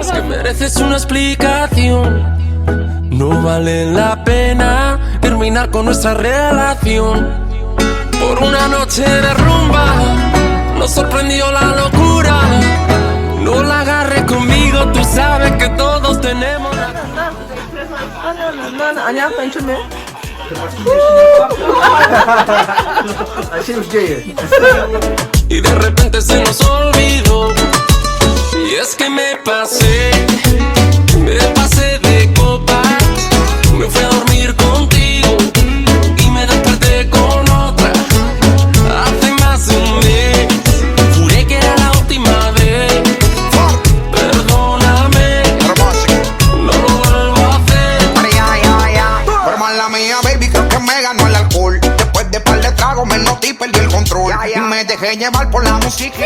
Es que mereces una explicación. No vale la pena terminar con nuestra relación. Por una noche de rumba nos sorprendió la locura. No la agarres conmigo, tú sabes que todos tenemos. Así nos dzieje. Y de repente se nos olvidó. Y me dejé llevar por la música.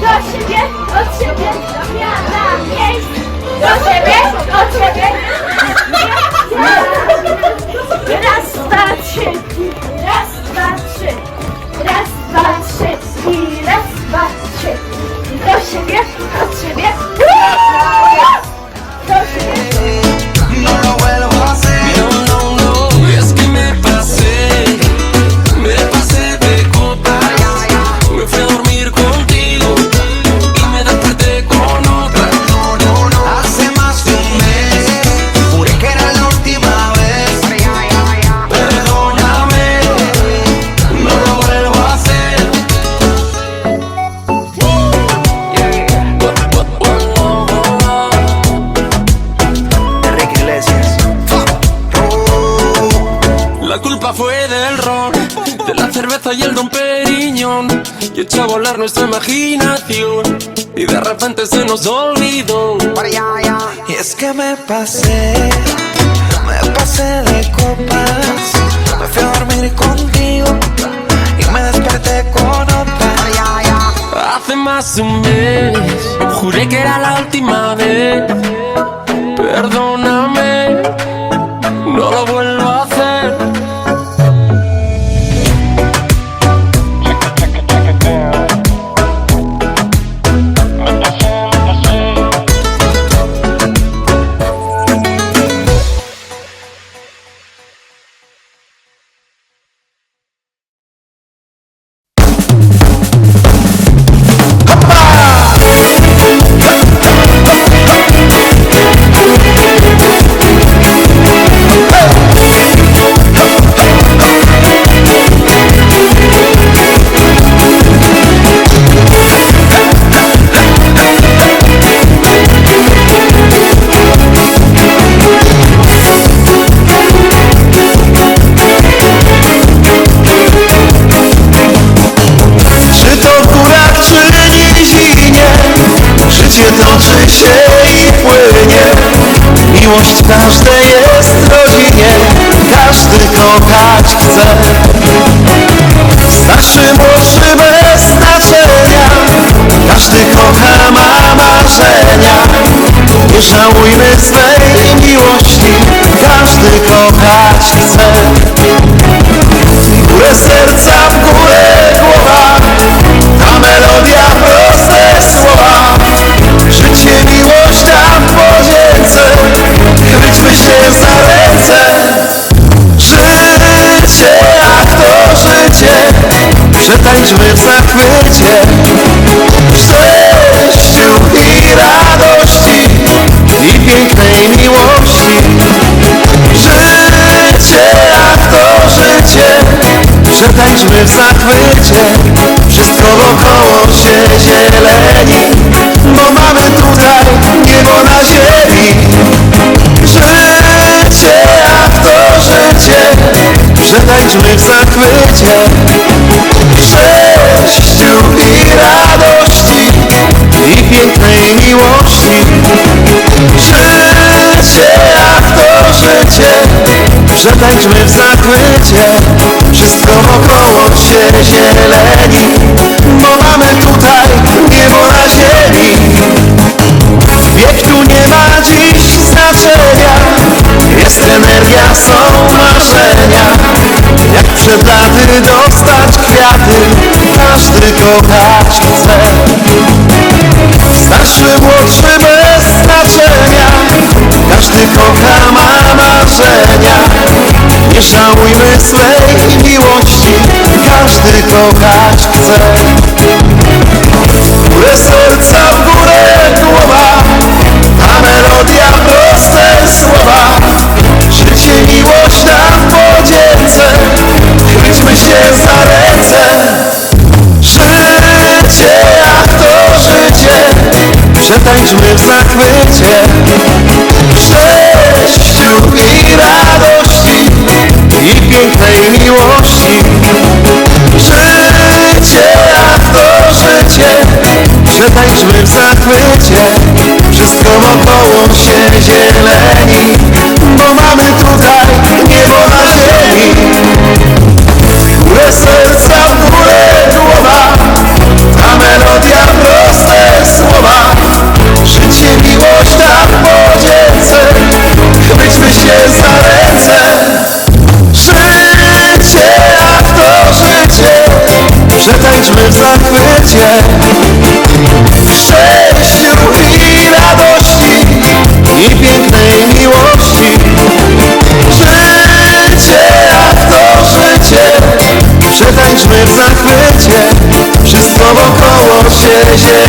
Do siebie, od siebie, zmiana miejsc. Do siebie, od siebie. Raz, y el don Periñón. Y echó a volar nuestra imaginación. Y de repente se nos olvidó. Y es que me pasé, me pasé de copas. Me fui a dormir contigo y me desperté con otra. Hace más de un mes, juré que era la última vez. Perdóname, kochać chcę. Starszym oczy bez znaczenia Każdy kocha ma marzenia. Nie żałujmy swej miłości. Każdy kochać chce. Czytaliśmy w zachwycie Szczęściu i radości I pięknej miłości. Życie, a to życie. Czytaliśmy w zachwycie. Wszystko Przetańczmy w zachwycie Wszystko wokoło się zieleni Bo mamy tutaj niebo na ziemi. Wiek tu nie ma dziś znaczenia Jest energia, są marzenia. Jak przed laty dostać kwiaty Każdy kochać chce Starszy, młodszy Nie żałujmy swej miłości Przetańczmy w zachwycie. Szczęściu i radości I pięknej miłości. Życie, ach to życie. Przetańczmy w zachwycie. Wszystko wokoło się dzieje